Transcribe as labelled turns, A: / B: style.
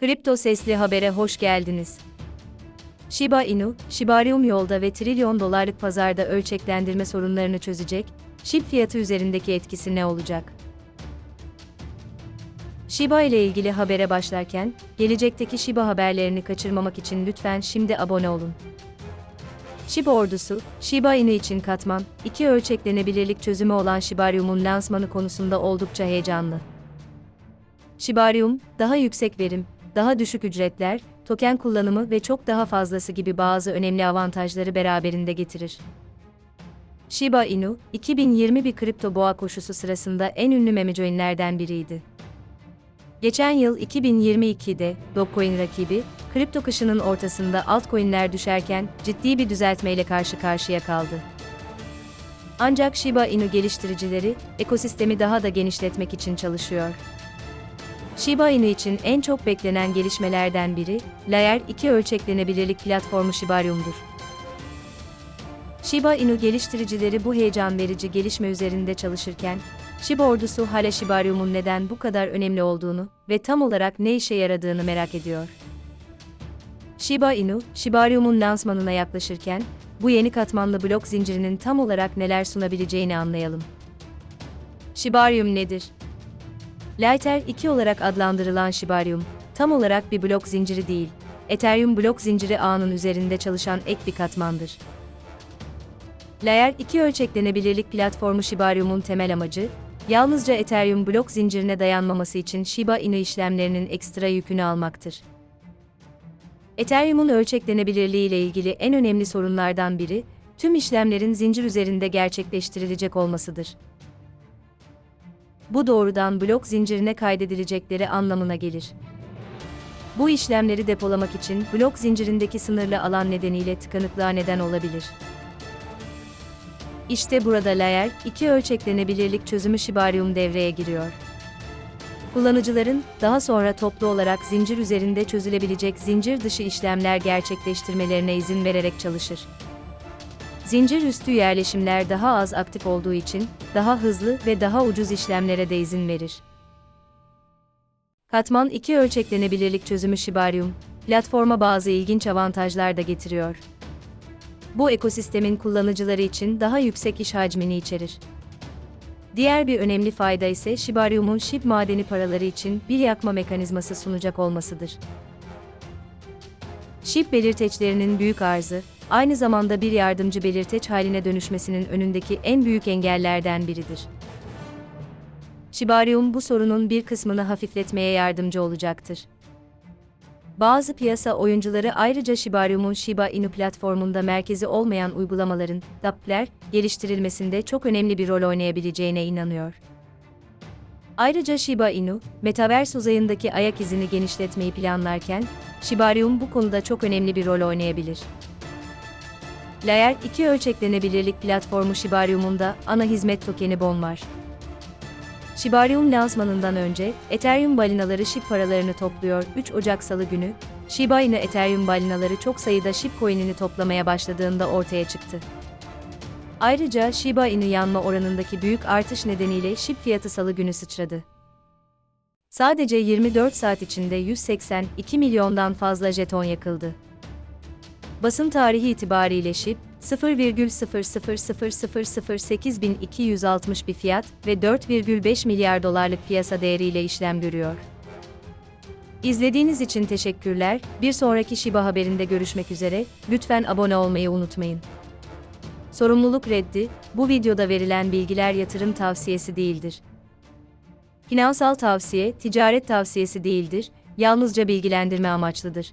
A: Kripto Sesli Haber'e hoş geldiniz. Shiba Inu, Shibarium yolda ve trilyon dolarlık pazarda ölçeklendirme sorunlarını çözecek, SHIB fiyatı üzerindeki etkisi ne olacak? Shiba ile ilgili habere başlarken, gelecekteki Shiba haberlerini kaçırmamak için lütfen şimdi abone olun. Shiba ordusu, Shiba Inu için katman, iki ölçeklenebilirlik çözümü olan Shibarium'un lansmanı konusunda oldukça heyecanlı. Shibarium, daha yüksek verim, daha düşük ücretler, token kullanımı ve çok daha fazlası gibi bazı önemli avantajları beraberinde getirir. Shiba Inu, 2020 bir kripto boğa koşusu sırasında en ünlü memecoinlerden biriydi. Geçen yıl 2022'de Dogecoin rakibi, kripto kışının ortasında altcoin'ler düşerken ciddi bir düzeltmeyle karşı karşıya kaldı. Ancak Shiba Inu geliştiricileri ekosistemi daha da genişletmek için çalışıyor. Shiba Inu için en çok beklenen gelişmelerden biri, Layer 2 ölçeklenebilirlik platformu Shibarium'dur. Shiba Inu geliştiricileri bu heyecan verici gelişme üzerinde çalışırken, Shiba ordusu hala Shibarium'un neden bu kadar önemli olduğunu ve tam olarak ne işe yaradığını merak ediyor. Shiba Inu, Shibarium'un lansmanına yaklaşırken, bu yeni katmanlı blok zincirinin tam olarak neler sunabileceğini anlayalım. Shibarium nedir? Lighter 2 olarak adlandırılan Shibarium, tam olarak bir blok zinciri değil, Ethereum blok zinciri ağının üzerinde çalışan ek bir katmandır. Layer 2 ölçeklenebilirlik platformu Shibarium'un temel amacı, yalnızca Ethereum blok zincirine dayanmaması için Shiba Inu işlemlerinin ekstra yükünü almaktır. Ethereum'un ölçeklenebilirliği ile ilgili en önemli sorunlardan biri, tüm işlemlerin zincir üzerinde gerçekleştirilecek olmasıdır. Bu doğrudan blok zincirine kaydedilecekleri anlamına gelir. Bu işlemleri depolamak için blok zincirindeki sınırlı alan nedeniyle tıkanıklığa neden olabilir. İşte burada Layer 2 ölçeklenebilirlik çözümü Shibarium devreye giriyor. Kullanıcıların daha sonra toplu olarak zincir üzerinde çözülebilecek zincir dışı işlemler gerçekleştirmelerine izin vererek çalışır. Zincir üstü yerleşimler daha az aktif olduğu için daha hızlı ve daha ucuz işlemlere de izin verir. Katman 2 ölçeklenebilirlik çözümü Shibarium, platforma bazı ilginç avantajlar da getiriyor. Bu ekosistemin kullanıcıları için daha yüksek iş hacmini içerir. Diğer bir önemli fayda ise Shibarium'un SHIB madeni paraları için bir yakma mekanizması sunacak olmasıdır. SHIB belirteçlerinin büyük arzı, aynı zamanda bir yardımcı belirteç haline dönüşmesinin önündeki en büyük engellerden biridir. Shibarium bu sorunun bir kısmını hafifletmeye yardımcı olacaktır. Bazı piyasa oyuncuları ayrıca Shibarium'un Shiba Inu platformunda merkezi olmayan uygulamaların, dApp'ler, geliştirilmesinde çok önemli bir rol oynayabileceğine inanıyor. Ayrıca Shiba Inu, Metaverse uzayındaki ayak izini genişletmeyi planlarken, Shibarium bu konuda çok önemli bir rol oynayabilir. Layer 2 ölçeklenebilirlik platformu Shibarium'un da ana hizmet tokeni BON var. Shibarium lansmanından önce, Ethereum balinaları SHIB paralarını topluyor. 3 Ocak Salı günü, Shiba Inu Ethereum balinaları çok sayıda SHIB coin'ini toplamaya başladığında ortaya çıktı. Ayrıca Shiba Inu yanma oranındaki büyük artış nedeniyle SHIB fiyatı Salı günü sıçradı. Sadece 24 saat içinde 182 milyondan fazla jeton yakıldı. Basın tarihi itibariyle SHIB, 0,000008260 bir fiyat ve 4,5 milyar dolarlık piyasa değeriyle işlem görüyor. İzlediğiniz için teşekkürler. Bir sonraki Shiba haberinde görüşmek üzere. Lütfen abone olmayı unutmayın. Sorumluluk reddi, bu videoda verilen bilgiler yatırım tavsiyesi değildir. Finansal tavsiye, ticaret tavsiyesi değildir, yalnızca bilgilendirme amaçlıdır.